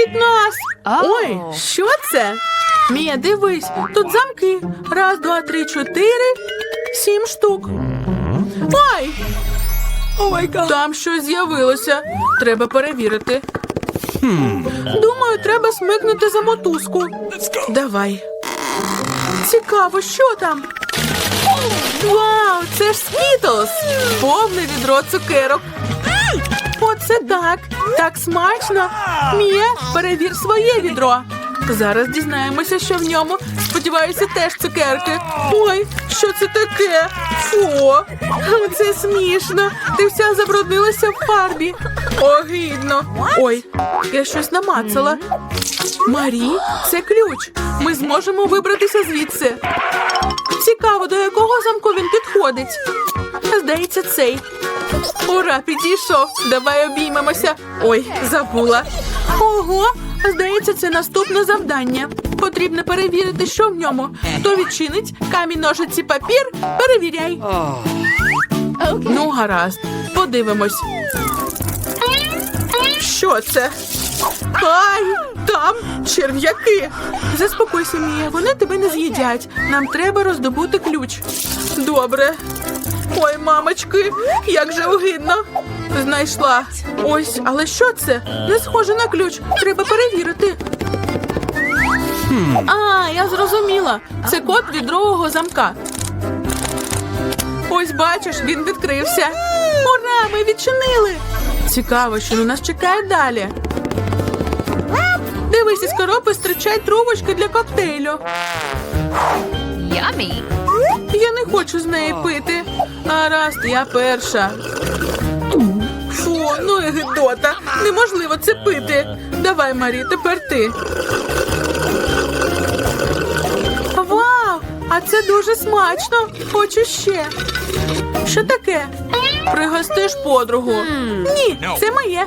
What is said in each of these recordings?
Випустіть нас! Ой, що це? Мія, дивись, тут замки. Раз, два, три, чотири, сім штук. Ой! Там щось з'явилося. Треба перевірити. Думаю, треба смикнути за мотузку. Давай. Цікаво, що там? Вау, це ж Скітлс! Повне відро цукерок. Оце так. Так смачно. Мія, перевір своє відро. Зараз дізнаємося, що в ньому. Сподіваюся, теж цукерки. Ой, що це таке? Фу, це смішно. Ти вся забруднилася в фарбі. Огидно. Ой, я щось намацала. Марі, це ключ. Ми зможемо вибратися звідси. Цікаво, до якого замку він підходить. Здається, цей. Ура, підійшов. Давай обіймемося. Ой, забула. Ого, здається, це наступне завдання. Потрібно перевірити, що в ньому. Хто відчинить камінь, ножиці, папір, перевіряй. Ну, гаразд, подивимось. Що це? Ай, там черв'яки. Заспокойся, Мія, вони тебе не з'їдять. Нам треба роздобути ключ. Добре. Ой, мамочки, як же огидно. Знайшла. Ось, але що це? Не схоже на ключ. Треба перевірити. А, я зрозуміла. Це код від другого замка. Ось бачиш, він відкрився. Ура! Ми відчинили. Цікаво, що на нас чекає далі. Дивись, із коробки стирчать трубочки для коктейлю. Yummy. Я не хочу з неї пити. Гаразд, я перша. Фу, ну і гидота. Неможливо це пити. Давай, Марі, тепер ти. Вау! А це дуже смачно. Хочу ще. Що таке? Пригостиш подругу. Ні, це моє.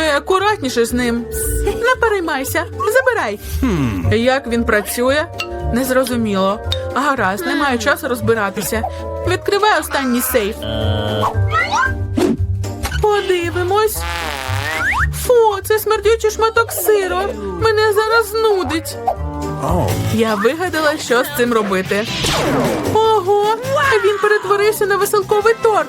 Е, акуратніше з ним. Не переймайся, забирай. Як він працює? Незрозуміло. Гаразд, немає часу розбиратися. Відкривай останній сейф. Подивимось. Фу, це смердючий шматок сиру. Мене зараз знудить. Я вигадала, що з цим робити. Ого, він перетворився на веселковий торт.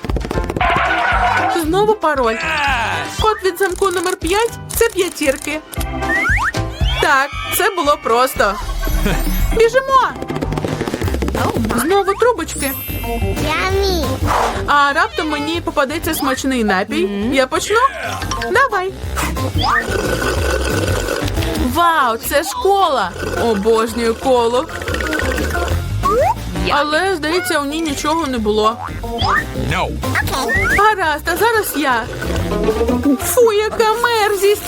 Знову пароль. Код від замку номер 5 – це п'ятірки. Так, це було просто. Біжимо. Знову трубочки. А раптом мені попадеться смачний напій. Я почну? Давай. Вау, це школа! Обожнюю колу. Але, здається, у ній нічого не було. No. Гаразд, а зараз я. Фу, яка мерзість!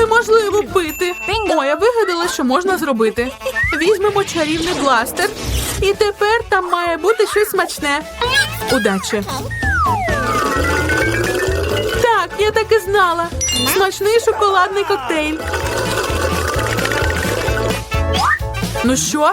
Неможливо пити. О, я вигадала, що можна зробити. Візьмемо чарівний бластер. І тепер там має бути щось смачне. Удачі. Так, я так і знала. Смачний шоколадний коктейль. Ну що?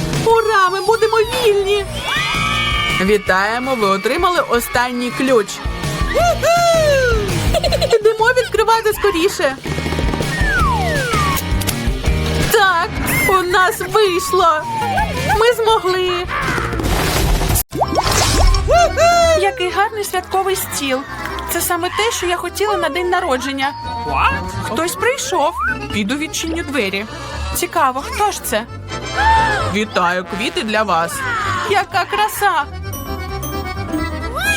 Ура! Ми будемо вільні. Вітаємо, ви отримали останній ключ. Ідемо відкривати скоріше. Так, у нас вийшло. Ми змогли. Який гарний святковий стіл. Це саме те, що я хотіла на день народження. What? Хтось прийшов. Піду відчиню двері. Цікаво, хто ж це? Вітаю, квіти для вас. Яка краса!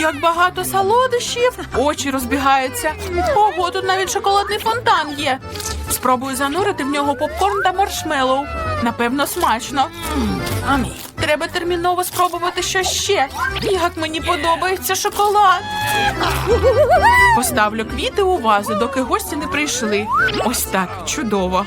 Як багато солодощів, очі розбігаються. Ого, тут навіть шоколадний фонтан є. Спробую занурити в нього попкорн та маршмеллоу. Напевно, смачно. Треба терміново спробувати що ще. Як мені подобається шоколад. Поставлю квіти у вазу, доки гості не прийшли. Ось так, чудово.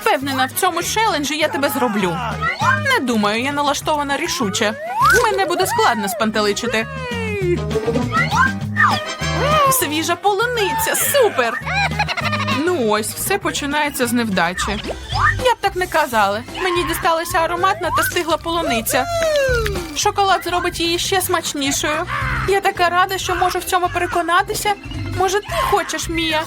Впевнена, в цьому челенджі я тебе зроблю. Не думаю, я налаштована рішуче. Мене буде складно спантеличити. Свіжа полуниця, супер! Ну ось, все починається з невдачі. Я б так не казала. Мені дісталася ароматна та стигла полуниця. Шоколад зробить її ще смачнішою. Я така рада, що можу в цьому переконатися. Може, ти хочеш, Мія?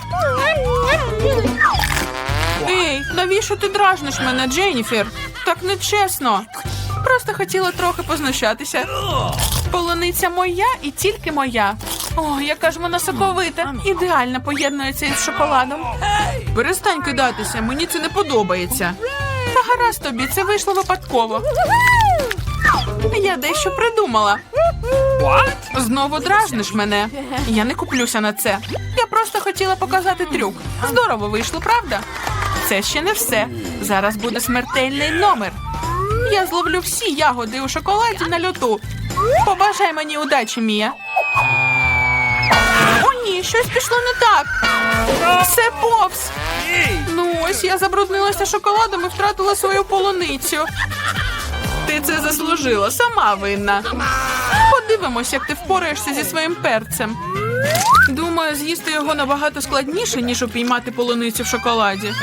Ей, навіщо ти дражниш мене, Дженніфер? Так нечесно. Просто хотіла трохи познущатися. Полуниця моя і тільки моя. О, яка ж вона соковита. Ідеально поєднується із шоколадом. Перестань кидатися, мені це не подобається. Та гаразд тобі, це вийшло випадково. Я дещо придумала. What? Знову дражниш мене. Я не куплюся на це. Я просто хотіла показати трюк. Здорово вийшло, правда? Це ще не все. Зараз буде смертельний номер. Я зловлю всі ягоди у шоколаді на льоту. Побажай мені удачі, Мія. О, ні, щось пішло не так. Все повз. Ну ось я забруднилася шоколадом і втратила свою полуницю. Ти це заслужила, сама винна. Подивимось, як ти впораєшся зі своїм перцем. Думаю, з'їсти його набагато складніше, ніж упіймати полуницю в шоколаді.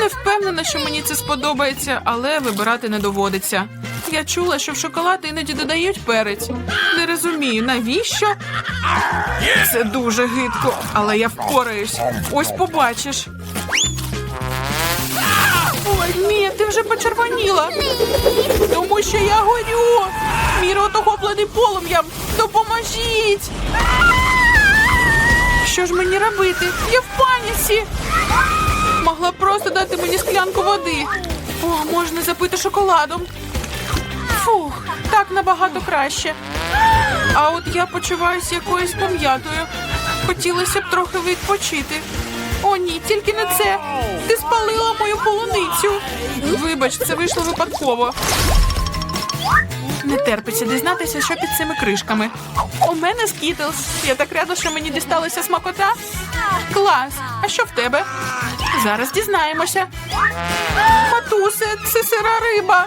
Не впевнена, що мені це сподобається, але вибирати не доводиться. Я чула, що в шоколад іноді додають перець. Не розумію, навіщо? Це дуже гидко, але я впораюсь. Ось побачиш. Ти вже почервоніла. Тому що я горю. Мій рот охоплений полум'ям. Допоможіть. Що ж мені робити? Я в паніці. могла просто дати мені склянку води. О, можна запити шоколадом. Фух, так набагато краще. А от я почуваюся якоюсь пом'ятою. Хотілося б трохи відпочити. О, ні, тільки не це. Ти спалила мою полуницю. Вибач, це вийшло випадково. Не терпиться дізнатися, що під цими кришками. У мене скітлс. Я так рада, що мені дісталася смакота. Клас. А що в тебе? Зараз дізнаємося. Матусе, це сира риба.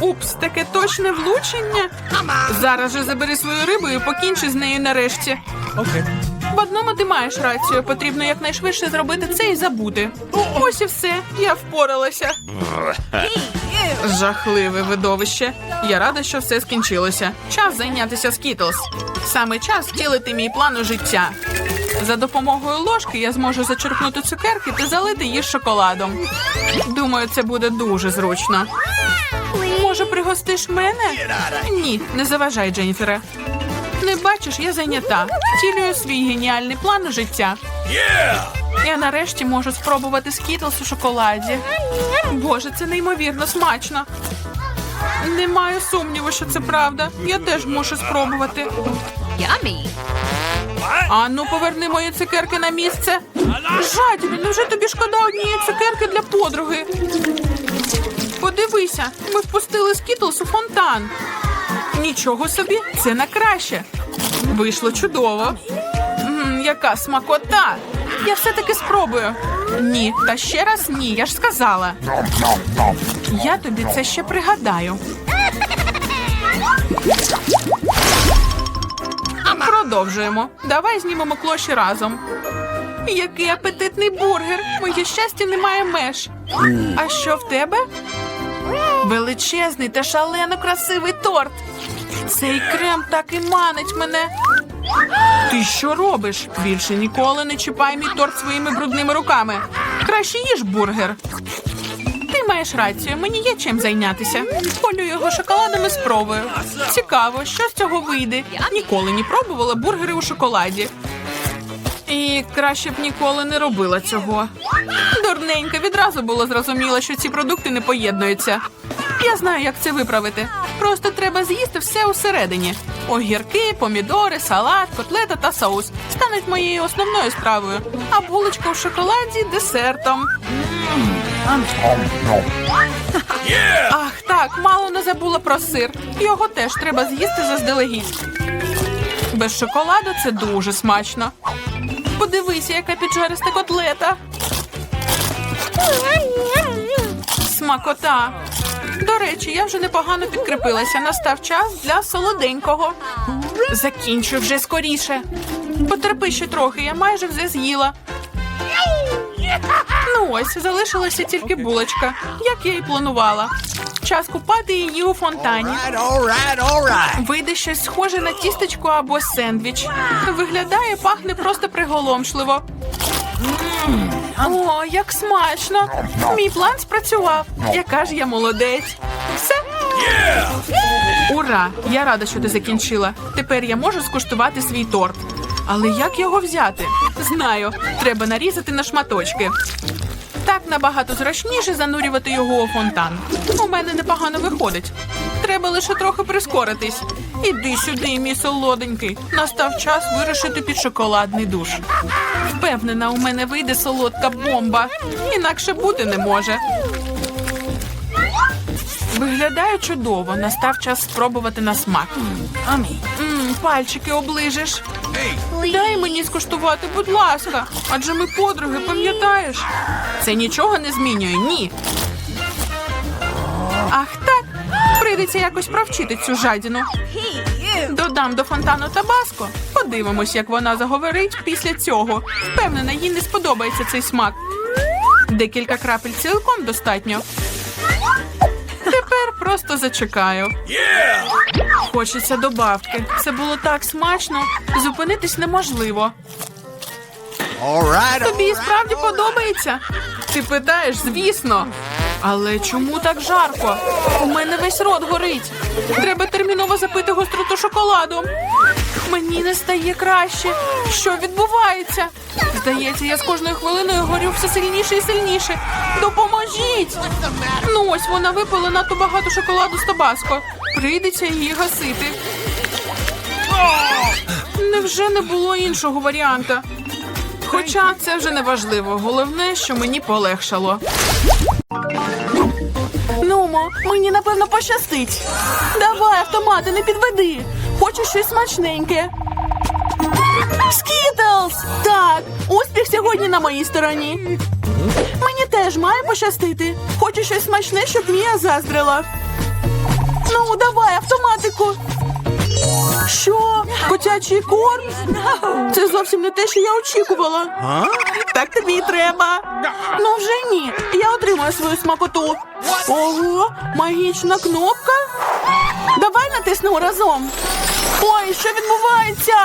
Упс, таке точне влучення. Зараз же забери свою рибу і покінчи з нею нарешті. Okay. В одному ти маєш рацію. Потрібно якнайшвидше зробити це і забути. Ось і все. Я впоралася. Жахливе видовище. Я рада, що все скінчилося. Час зайнятися скітлс. Саме час втілити мій план у життя. За допомогою ложки я зможу зачерпнути цукерки та залити їх шоколадом. Думаю, це буде дуже зручно. Може, пригостиш мене? Ні, не заважай, Дженніфере. Не бачиш, я зайнята. Втілюю свій геніальний план життя. Я нарешті можу спробувати скітлс у шоколаді. Боже, це неймовірно смачно. Не маю сумніву, що це правда. Я теж мушу спробувати. Yummy. А ну поверни мої цукерки на місце. Жадібі, невже тобі шкода однієї цукерки для подруги? Подивися, ми впустили скітлс у фонтан. Нічого собі, це на краще. Вийшло чудово. М, яка смакота! Я все-таки спробую. Ні, та ще раз ні, я ж сказала. Я тобі це ще пригадаю. Продовжуємо. Давай знімемо клоші разом. Який апетитний бургер! Моє щастя немає меж. А що в тебе? Величезний та шалено красивий торт. Цей крем так і манить мене. Ти що робиш? Більше ніколи не чіпай мій торт своїми брудними руками. Краще їж бургер. Маєш рацію, мені є чим зайнятися. Полю його шоколадом і спробую. Цікаво, що з цього вийде. Ніколи не пробувала бургери у шоколаді. І краще б ніколи не робила цього. Дурненька, відразу було зрозуміло, що ці продукти не поєднуються. Я знаю, як це виправити. Просто треба з'їсти все усередині: огірки, помідори, салат, котлета та соус стануть моєю основною стравою, а булочка в шоколаді десертом. Ах, так, мало не забула про сир. Його теж треба з'їсти заздалегідь. Без шоколаду це дуже смачно. Подивися, яка піджариста котлета. Смакота. До речі, я вже непогано підкріпилася. Настав час для солоденького. Закінчуй вже скоріше. Потерпи ще трохи, я майже все з'їла. Ну ось, залишилася тільки булочка, як я і планувала. Час купати її у фонтані. All right, all right. Вийде щось схоже на тістечко або сендвіч. Виглядає, пахне просто приголомшливо. О, як смачно! Мій план спрацював. Яка ж я молодець. Все. Ура! Я рада, що ти закінчила. Тепер я можу скуштувати свій торт. Але як його взяти? Знаю, треба нарізати на шматочки. Так набагато зручніше занурювати його у фонтан. У мене непогано виходить. Треба лише трохи прискоритись. Іди сюди, мій солоденький. Настав час вирушити під шоколадний душ. Впевнена, у мене вийде солодка бомба. Інакше бути не може. Виглядає чудово. Настав час спробувати на смак. Мм, пальчики оближеш. Дай мені скуштувати, будь ласка. Адже ми подруги, пам'ятаєш? Це нічого не змінює, ні. Ах так. Прийдеться якось провчити цю жадіну. Додам до фонтану табаско. Подивимось, як вона заговорить після цього. Впевнена, їй не сподобається цей смак. Декілька крапель цілком достатньо. Просто зачекаю. Хочеться добавки. Це було так смачно. Зупинитись неможливо. Right. Тобі right, справді подобається? Ти питаєш, звісно. Але чому так жарко? У мене весь рот горить. Треба терміново запити гостроту шоколадом. Мені не стає краще. Що відбувається? Здається, я з кожною хвилиною горю все сильніше і сильніше. Допоможіть! Ну ось вона випила надто багато шоколаду з табаско. Прийдеться її гасити. Невже не було іншого варіанта? Хоча це вже не важливо. Головне, що мені полегшало. Нумо, мені напевно пощастить. Давай, автомати, не підведи. Хочу щось смачненьке. Скітлз! Так, успіх сьогодні на моїй стороні. Мені теж має пощастити. Хочу щось смачне, щоб Мія заздрила. Ну, давай, автоматику. Що? Котячий корм? Це зовсім не те, що я очікувала. Так тобі і треба. Ну вже ні. Я отримаю свою смакоту. Ого, магічна кнопка. Давай натиснемо разом. Ой, що відбувається?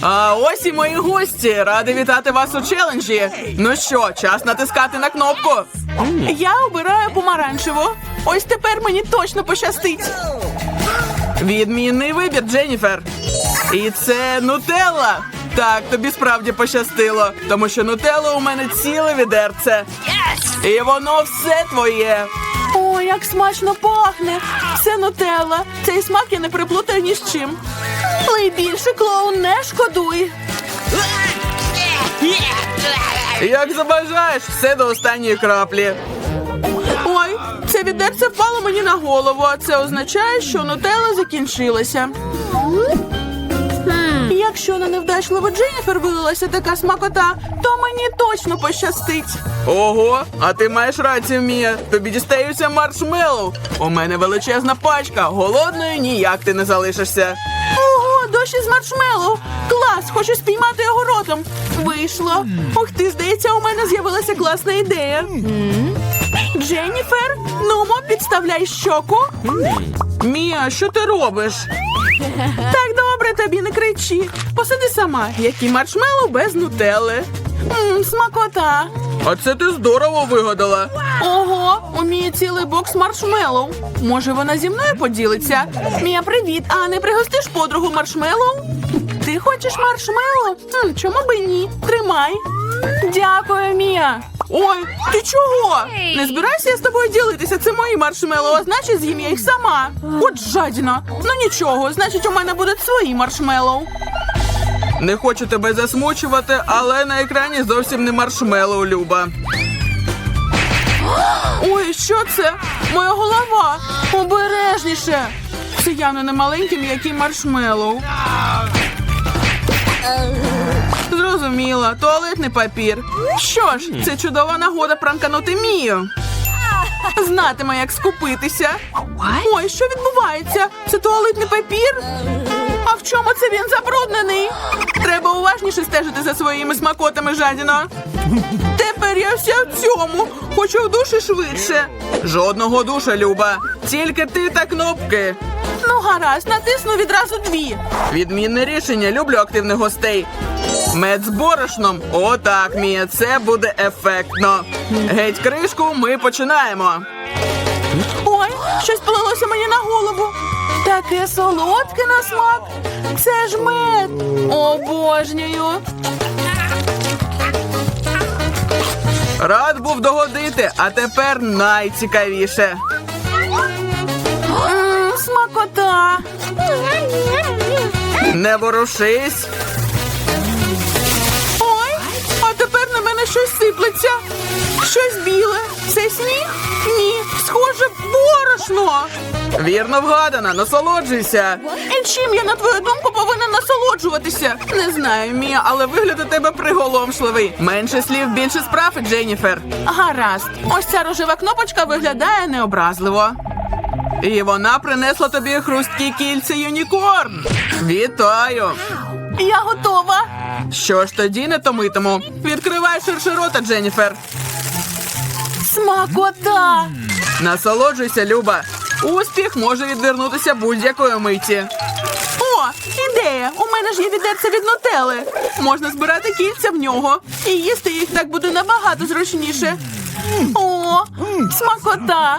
А ось і мої гості. Радий вітати вас у челенджі. Ну що, час натискати на кнопку. Я обираю помаранчеву. Ось тепер мені точно пощастить. Відмінний вибір, Дженніфер. І це нутелла. Так, тобі справді пощастило, тому що нутелла у мене ціле відерце. І воно все твоє. О, як смачно пахне! Це нутелла. Цей смак я не приплутаю ні з чим. Але більше клоун не шкодуй. Як забажаєш, все до останньої краплі. Ой, це відерце впало мені на голову, а це означає, що нутелла закінчилася. Якщо на невдачливу Дженніфер вилилася така смакота, то мені точно пощастить. Ого, а ти маєш рацію, Мія. Тобі дістаються маршмеллоу. У мене величезна пачка. Голодною ніяк ти не залишишся. Ого, дощ із маршмеллоу. Клас, хочу спіймати його ротом. Вийшло. Ух ти, здається, у мене з'явилася класна ідея. Дженніфер, нумо, підставляй щоку. Мія, що ти робиш? Так добре, тобі не кричи. Посиди сама, які маршмеллоу без нутелли. Мм, смакота. А це ти здорово вигадала. Ого, у Мії цілий бокс маршмеллоу. Може, вона зі мною поділиться? Мія, привіт. А не пригостиш подругу маршмеллоу? Ти хочеш маршмеллоу? Хм, чому би ні? Тримай. Дякую, Мія. Ой, ти чого? Не збирайся я з тобою ділитися. Це мої маршмеллоу, а значить з'їм я їх сама. От жадіна. Ну нічого, значить, у мене будуть свої маршмеллоу. Не хочу тебе засмучувати, але на екрані зовсім не маршмеллоу, Люба. Ой, що це? Моя голова. Обережніше. Це явно не маленький м'який маршмеллоу. Зрозуміла, туалетний папір. Що ж, це чудова нагода пранканути Мію. Знатиме, як скупитися. Ой, що відбувається? Це туалетний папір? А в чому це він забруднений? Треба уважніше стежити за своїми смакотами, жадіно. Тепер я вся в цьому. Хочу в душі швидше. Жодного душа, Люба. Тільки ти та кнопки. Ну, гаразд, натисну відразу дві. Відмінне рішення. Люблю активних гостей. Мед з борошном. Отак, Мія, це буде ефектно. Геть кришку, ми починаємо. Ой, щось полилося мені на голову. Таке солодке на смак. Це ж мед. Обожнюю. Рад був догодити, а тепер найцікавіше. Смакота. Не ворушись. Ой, а тепер на мене щось сиплеться. Щось біле. Це сніг? Ні, схоже, борошно. Вірно вгадана, насолоджуйся. І чим я, на твою думку, повинна насолоджуватися? Не знаю, Мія, але вигляд у тебе приголомшливий. Менше слів, більше справ, Дженніфер. Гаразд. Ось ця рожева кнопочка виглядає необразливо. І вона принесла тобі хрусткі кільця юнікорн. Вітаю! Я готова. Що ж тоді не томитиму? Відкривай ширше рота, Дженніфер. Смакота! Насолоджуйся, Люба. Успіх може відвернутися будь-якої миті. О, ідея! У мене ж є відерце від нутели. Можна збирати кільця в нього і їсти їх так буде набагато зручніше. О, смакота!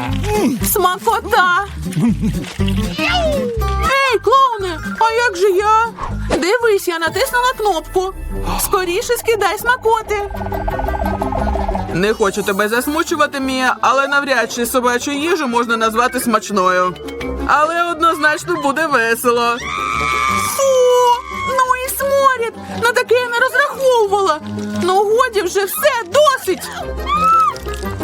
Смакота! Ей, клоуне, а як же я? Дивись, я натиснула кнопку. Скоріше скидай смакоти. Не хочу тебе засмучувати, Мія, але навряд чи собачу їжу можна назвати смачною. Але однозначно буде весело. Фу, ну і сморід! На таке я не розраховувала. Ну годі вже все досить.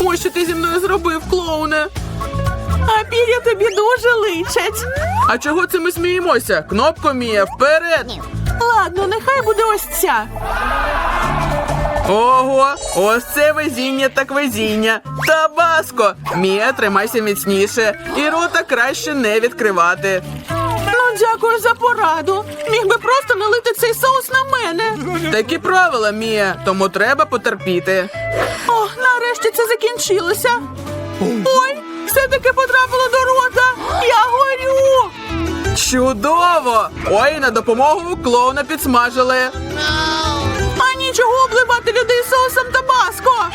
Ось що ти зі мною зробив, клоуне. А пір'я тобі дуже личать. А чого це ми сміємося? Кнопко Мія, вперед! Ладно, нехай буде ось ця. Ого, ось це везіння так везіння. Табаско! Мія, тримайся міцніше. І рота краще не відкривати. Ну, дякую за пораду. Міг би просто налити цей соус на мене. Такі правила, Мія, тому треба потерпіти. О, нарешті це закінчилося. Ой, все-таки потрапило до рота. Я горю. Чудово! Ой, на допомогу клоуна підсмажили. А нічого обливати людей соусом табаско.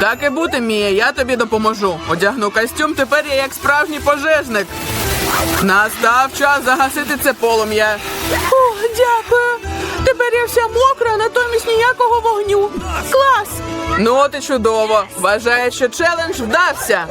Так і бути, Мія, я тобі допоможу. Одягну костюм, тепер я як справжній пожежник. Настав час загасити це полум'я. О, дякую. Тепер я вся мокра, натомість ніякого вогню. Клас! Ну от і чудово. Вважаю, що челендж вдався.